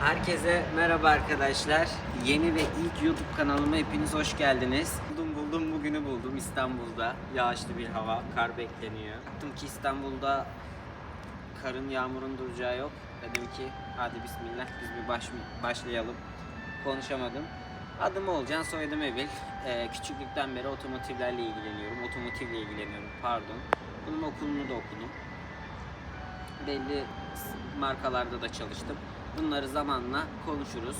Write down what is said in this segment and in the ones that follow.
Herkese merhaba arkadaşlar. Yeni ve ilk YouTube kanalıma hepiniz hoş geldiniz. Buldum buldum bugünü buldum İstanbul'da. Yağışlı bir hava, kar bekleniyor. Baktım ki İstanbul'da karın yağmurun duracağı yok. Dedim ki hadi bismillah biz bir baş, başlayalım. Konuşamadım. Adım Olcan, soyadım Evil. Ee, küçüklükten beri otomotivlerle ilgileniyorum. Otomotivle ilgileniyorum pardon. Bunun okulunu da okudum belli markalarda da çalıştım. Bunları zamanla konuşuruz.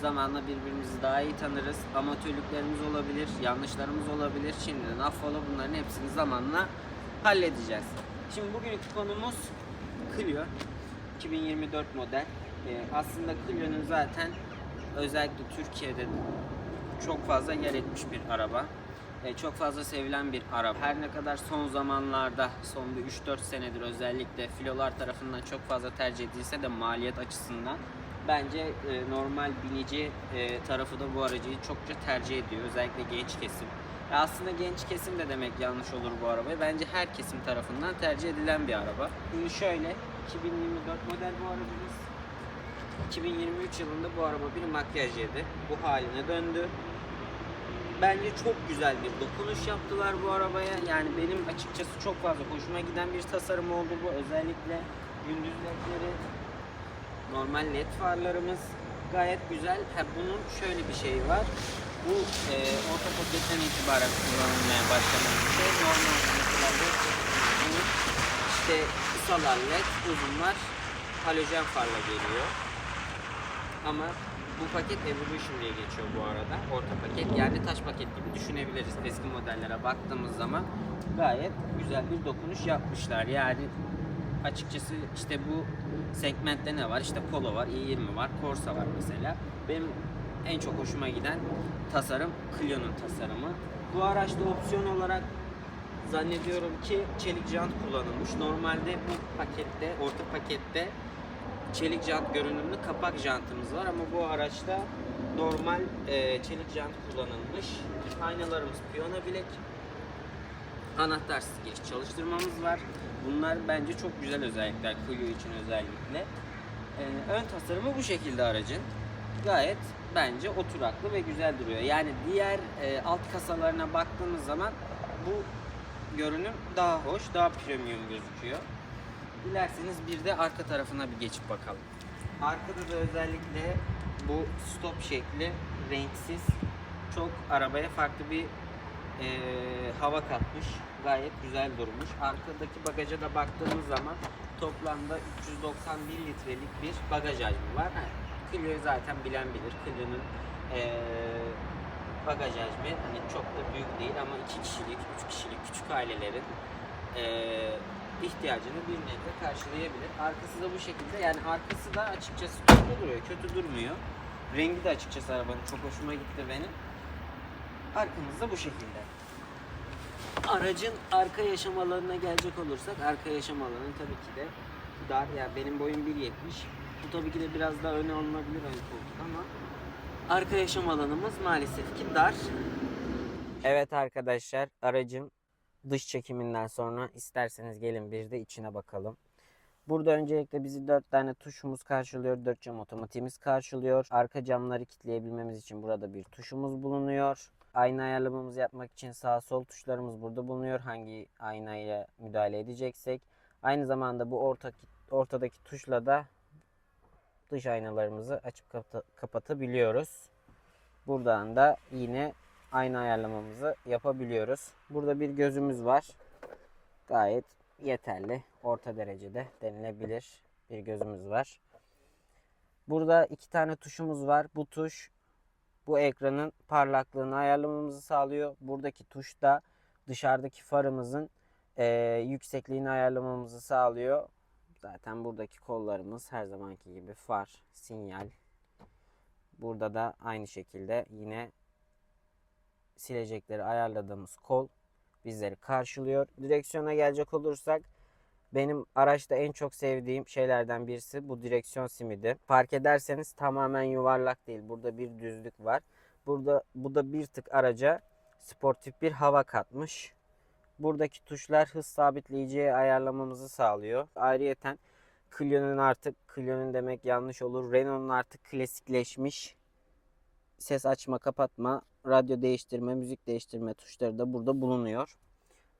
Zamanla birbirimizi daha iyi tanırız. Amatörlüklerimiz olabilir, yanlışlarımız olabilir. Şimdiden affola bunların hepsini zamanla halledeceğiz. Şimdi bugünkü konumuz Clio. 2024 model. Ee, aslında Clio'nun zaten özellikle Türkiye'de çok fazla yer etmiş bir araba. E, çok fazla sevilen bir araba. Her ne kadar son zamanlarda, son bir 3-4 senedir özellikle filolar tarafından çok fazla tercih edilse de maliyet açısından bence e, normal binici e, tarafı da bu aracıyı çokça tercih ediyor. Özellikle genç kesim. Aslında genç kesim de demek yanlış olur bu arabayı. Bence her kesim tarafından tercih edilen bir araba. Şimdi şöyle 2024 model bu aracımız. 2023 yılında bu araba bir makyaj yedi. Bu haline döndü. Bence çok güzel bir dokunuş yaptılar bu arabaya. Yani benim açıkçası çok fazla hoşuma giden bir tasarım oldu bu. Özellikle gündüz ledleri, normal led farlarımız gayet güzel. Ha, bunun şöyle bir şeyi var. Bu e, orta paketten itibaren kullanılmaya başlanan bir şey. Normal mesela bunun işte kısalar led, uzunlar halojen farla geliyor. Ama bu paket Evolution diye geçiyor bu arada. Orta paket yani taş paket gibi düşünebiliriz. Eski modellere baktığımız zaman gayet güzel bir dokunuş yapmışlar. Yani açıkçası işte bu segmentte ne var? İşte Polo var, i20 var, Corsa var mesela. Benim en çok hoşuma giden tasarım Clio'nun tasarımı. Bu araçta opsiyon olarak zannediyorum ki çelik jant kullanılmış. Normalde bu pakette, orta pakette çelik jant görünümlü kapak jantımız var ama bu araçta normal e, çelik jant kullanılmış. Aynalarımız piyano bilek. Anahtarsız giriş çalıştırmamız var. Bunlar bence çok güzel özellikler Clio için özellikle. E, ön tasarımı bu şekilde aracın. Gayet bence oturaklı ve güzel duruyor. Yani diğer e, alt kasalarına baktığımız zaman bu görünüm daha hoş, daha premium gözüküyor. Dilerseniz bir de arka tarafına bir geçip bakalım. Arkada da özellikle bu stop şekli renksiz çok arabaya farklı bir eee, hava katmış. Gayet güzel durmuş. Arkadaki bagaja da baktığımız zaman toplamda 391 litrelik bir bagaj hacmi var. Ha, Clio'yu zaten bilen bilir. Clio'nun eee, bagaj hacmi hani çok da büyük değil ama 2 kişilik, 3 kişilik küçük ailelerin eee ihtiyacını bir nebze karşılayabilir. Arkası da bu şekilde. Yani arkası da açıkçası tatlı duruyor. Kötü durmuyor. Rengi de açıkçası arabanın çok hoşuma gitti benim. Arkamız da bu şekilde. Aracın arka yaşam alanına gelecek olursak arka yaşam alanı tabii ki de dar. Yani benim boyum 1.70. Bu tabii ki de biraz daha öne alınabilir ön koltuk ama arka yaşam alanımız maalesef ki dar. Evet arkadaşlar aracın dış çekiminden sonra isterseniz gelin bir de içine bakalım. Burada öncelikle bizi 4 tane tuşumuz karşılıyor. 4 cam otomatiğimiz karşılıyor. Arka camları kilitleyebilmemiz için burada bir tuşumuz bulunuyor. Ayna ayarlamamızı yapmak için sağ sol tuşlarımız burada bulunuyor. Hangi aynayla müdahale edeceksek. Aynı zamanda bu orta, ortadaki tuşla da dış aynalarımızı açıp kapata- kapatabiliyoruz. Buradan da yine ayna ayarlamamızı yapabiliyoruz. Burada bir gözümüz var. Gayet yeterli. Orta derecede denilebilir bir gözümüz var. Burada iki tane tuşumuz var. Bu tuş bu ekranın parlaklığını ayarlamamızı sağlıyor. Buradaki tuş da dışarıdaki farımızın eee, yüksekliğini ayarlamamızı sağlıyor. Zaten buradaki kollarımız her zamanki gibi far, sinyal. Burada da aynı şekilde yine silecekleri ayarladığımız kol bizleri karşılıyor. Direksiyona gelecek olursak benim araçta en çok sevdiğim şeylerden birisi bu direksiyon simidi. Fark ederseniz tamamen yuvarlak değil. Burada bir düzlük var. Burada bu da bir tık araca sportif bir hava katmış. Buradaki tuşlar hız sabitleyiciye ayarlamamızı sağlıyor. Ayrıyeten Clio'nun artık Clio'nun demek yanlış olur. Renault'un artık klasikleşmiş ses açma, kapatma, radyo değiştirme, müzik değiştirme tuşları da burada bulunuyor.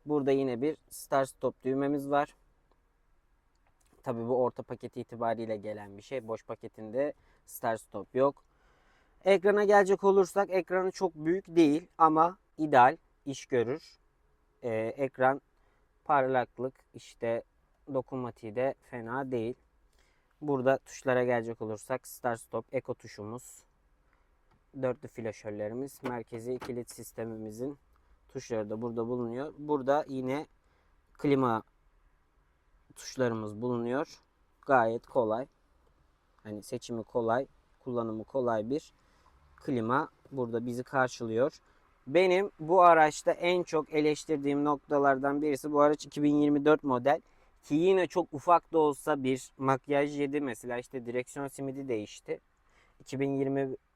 Burada yine bir start stop düğmemiz var. Tabii bu orta paket itibariyle gelen bir şey. Boş paketinde start stop yok. Ekrana gelecek olursak ekranı çok büyük değil ama ideal iş görür. Ee, ekran parlaklık işte dokunmatiği de fena değil. Burada tuşlara gelecek olursak start stop eko tuşumuz. Dörtlü flaşörlerimiz, merkezi kilit sistemimizin tuşları da burada bulunuyor. Burada yine klima tuşlarımız bulunuyor. Gayet kolay. Hani seçimi kolay, kullanımı kolay bir klima burada bizi karşılıyor. Benim bu araçta en çok eleştirdiğim noktalardan birisi bu araç 2024 model ki yine çok ufak da olsa bir makyaj yedi mesela işte direksiyon simidi değişti.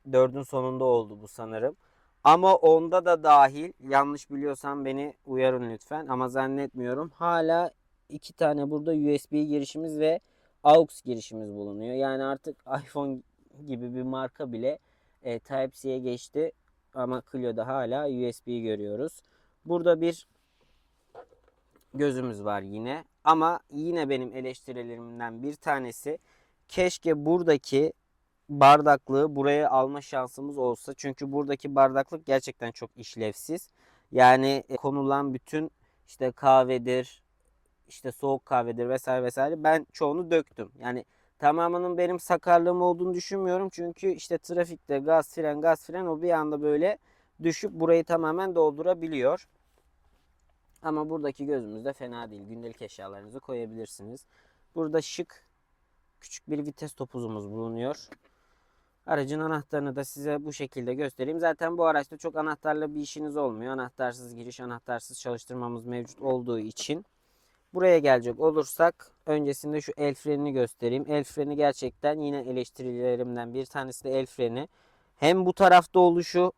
2024'ün sonunda oldu bu sanırım. Ama onda da dahil yanlış biliyorsam beni uyarın lütfen ama zannetmiyorum. Hala iki tane burada USB girişimiz ve AUX girişimiz bulunuyor. Yani artık iPhone gibi bir marka bile e, Type-C'ye geçti ama Clio'da hala USB görüyoruz. Burada bir gözümüz var yine ama yine benim eleştirilerimden bir tanesi keşke buradaki bardaklığı buraya alma şansımız olsa. Çünkü buradaki bardaklık gerçekten çok işlevsiz. Yani e, konulan bütün işte kahvedir, işte soğuk kahvedir vesaire vesaire ben çoğunu döktüm. Yani tamamının benim sakarlığım olduğunu düşünmüyorum. Çünkü işte trafikte gaz fren gaz fren o bir anda böyle düşüp burayı tamamen doldurabiliyor. Ama buradaki gözümüz de fena değil. Gündelik eşyalarınızı koyabilirsiniz. Burada şık küçük bir vites topuzumuz bulunuyor. Aracın anahtarını da size bu şekilde göstereyim. Zaten bu araçta çok anahtarla bir işiniz olmuyor. Anahtarsız giriş, anahtarsız çalıştırmamız mevcut olduğu için. Buraya gelecek olursak öncesinde şu el frenini göstereyim. El freni gerçekten yine eleştirilerimden bir tanesi de el freni. Hem bu tarafta oluşu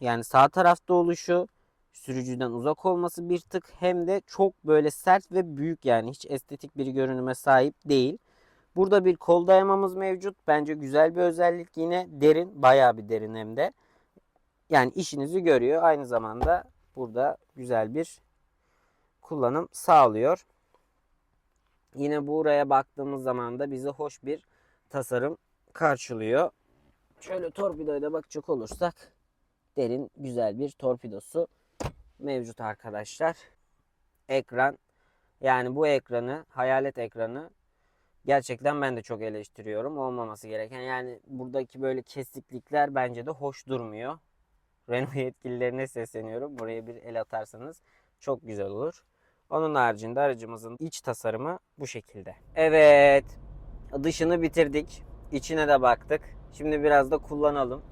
yani sağ tarafta oluşu sürücüden uzak olması bir tık hem de çok böyle sert ve büyük yani hiç estetik bir görünüme sahip değil. Burada bir kol dayamamız mevcut. Bence güzel bir özellik yine derin bayağı bir derin hem de. Yani işinizi görüyor. Aynı zamanda burada güzel bir kullanım sağlıyor. Yine buraya baktığımız zaman da bizi hoş bir tasarım karşılıyor. Şöyle torpidoya da bakacak olursak derin güzel bir torpidosu mevcut arkadaşlar. Ekran yani bu ekranı hayalet ekranı gerçekten ben de çok eleştiriyorum. Olmaması gereken yani buradaki böyle kesiklikler bence de hoş durmuyor. Renault yetkililerine sesleniyorum. Buraya bir el atarsanız çok güzel olur. Onun haricinde aracımızın iç tasarımı bu şekilde. Evet. Dışını bitirdik. İçine de baktık. Şimdi biraz da kullanalım.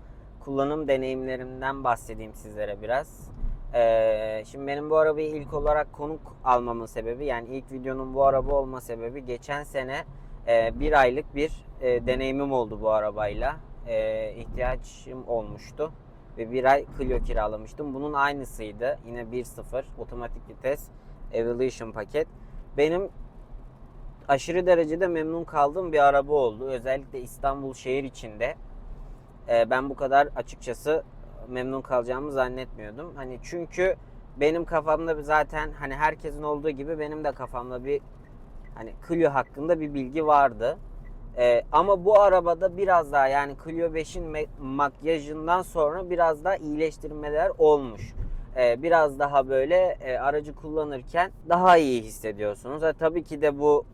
Kullanım deneyimlerimden bahsedeyim sizlere biraz. Ee, şimdi benim bu arabayı ilk olarak konuk almamın sebebi yani ilk videonun bu araba olma sebebi geçen sene e, bir aylık bir e, deneyimim oldu bu arabayla. E, ihtiyacım olmuştu ve bir ay Clio kiralamıştım. Bunun aynısıydı. Yine 1.0 otomatik vites Evolution paket. Benim aşırı derecede memnun kaldığım bir araba oldu. Özellikle İstanbul şehir içinde. Ee, ben bu kadar açıkçası memnun kalacağımı zannetmiyordum. Hani çünkü benim kafamda zaten hani herkesin olduğu gibi benim de kafamda bir hani Clio hakkında bir bilgi vardı. Ee, ama bu arabada biraz daha yani Clio 5'in makyajından sonra biraz daha iyileştirmeler olmuş. Ee, biraz daha böyle e, aracı kullanırken daha iyi hissediyorsunuz. E, tabii ki de bu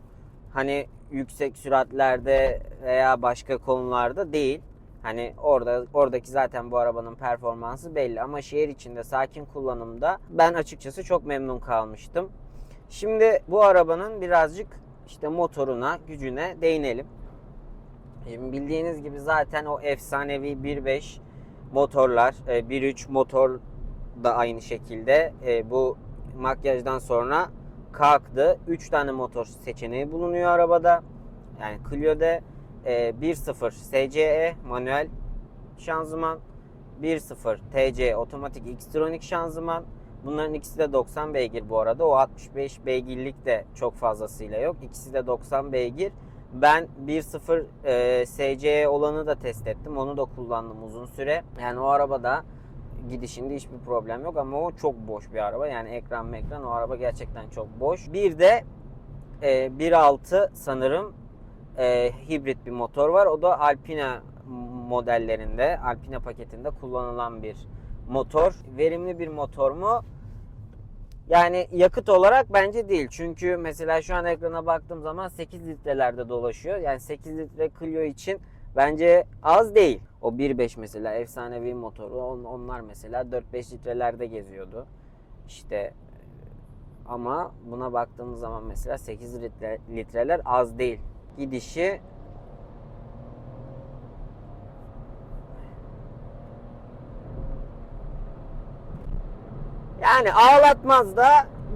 hani yüksek süratlerde veya başka konularda değil. Hani orada oradaki zaten bu arabanın performansı belli ama şehir içinde sakin kullanımda ben açıkçası çok memnun kalmıştım. Şimdi bu arabanın birazcık işte motoruna, gücüne değinelim. Şimdi bildiğiniz gibi zaten o efsanevi 1.5 motorlar, 1.3 motor da aynı şekilde e, bu makyajdan sonra kalktı. 3 tane motor seçeneği bulunuyor arabada. Yani Clio'da e, 1.0 SCE manuel şanzıman, 1.0 TC otomatik Xtronic şanzıman. Bunların ikisi de 90 beygir bu arada. O 65 beygirlik de çok fazlasıyla yok. İkisi de 90 beygir. Ben 1.0 e, SC olanı da test ettim. Onu da kullandım uzun süre. Yani o arabada gidişinde hiçbir problem yok ama o çok boş bir araba. Yani ekran ekran o araba gerçekten çok boş. Bir de e, 1.6 sanırım e, hibrit bir motor var. O da Alpina modellerinde, Alpina paketinde kullanılan bir motor. Verimli bir motor mu? Yani yakıt olarak bence değil. Çünkü mesela şu an ekrana baktığım zaman 8 litrelerde dolaşıyor. Yani 8 litre Clio için bence az değil. O 1.5 mesela efsanevi motoru on- onlar mesela 4-5 litrelerde geziyordu. İşte ama buna baktığımız zaman mesela 8 litre, litreler az değil. Gidişi Yani ağlatmaz da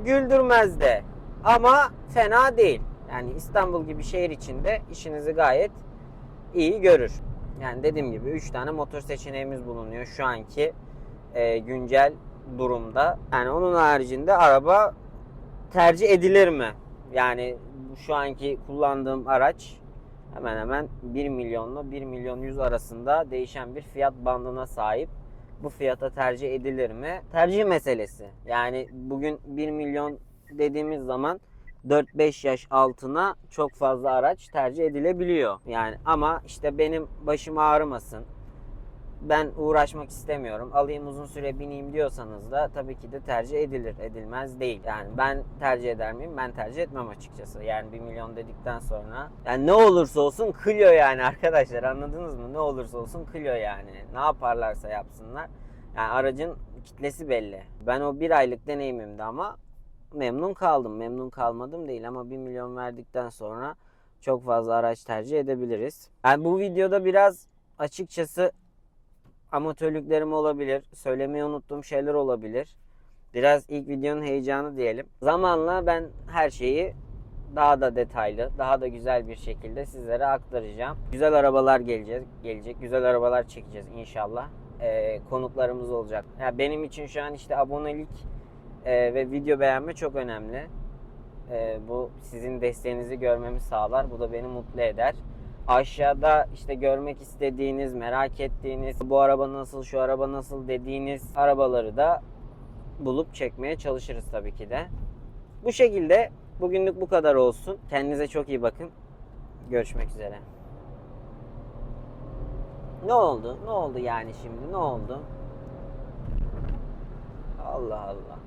güldürmez de ama fena değil. Yani İstanbul gibi şehir içinde işinizi gayet iyi görür. Yani dediğim gibi 3 tane motor seçeneğimiz bulunuyor şu anki e, güncel durumda. Yani onun haricinde araba tercih edilir mi? Yani şu anki kullandığım araç hemen hemen 1 milyonla 1 milyon 100 arasında değişen bir fiyat bandına sahip bu fiyata tercih edilir mi? Tercih meselesi. Yani bugün 1 milyon dediğimiz zaman 4-5 yaş altına çok fazla araç tercih edilebiliyor. Yani ama işte benim başım ağrımasın. Ben uğraşmak istemiyorum. Alayım uzun süre bineyim diyorsanız da tabii ki de tercih edilir. Edilmez değil. Yani ben tercih eder miyim? Ben tercih etmem açıkçası. Yani 1 milyon dedikten sonra. Yani ne olursa olsun Clio yani arkadaşlar anladınız mı? Ne olursa olsun Clio yani. Ne yaparlarsa yapsınlar. Yani aracın kitlesi belli. Ben o bir aylık deneyimimdi ama memnun kaldım. Memnun kalmadım değil ama 1 milyon verdikten sonra çok fazla araç tercih edebiliriz. Yani bu videoda biraz açıkçası amatörlüklerim olabilir. Söylemeyi unuttuğum şeyler olabilir. Biraz ilk videonun heyecanı diyelim. Zamanla ben her şeyi daha da detaylı, daha da güzel bir şekilde sizlere aktaracağım. Güzel arabalar gelecek, gelecek. Güzel arabalar çekeceğiz inşallah. Ee, konuklarımız olacak. Ya benim için şu an işte abonelik e, ve video beğenme çok önemli. Ee, bu sizin desteğinizi görmemi sağlar. Bu da beni mutlu eder. Aşağıda işte görmek istediğiniz, merak ettiğiniz, bu araba nasıl, şu araba nasıl dediğiniz arabaları da bulup çekmeye çalışırız tabii ki de. Bu şekilde bugünlük bu kadar olsun. Kendinize çok iyi bakın. Görüşmek üzere. Ne oldu? Ne oldu yani şimdi? Ne oldu? Allah Allah.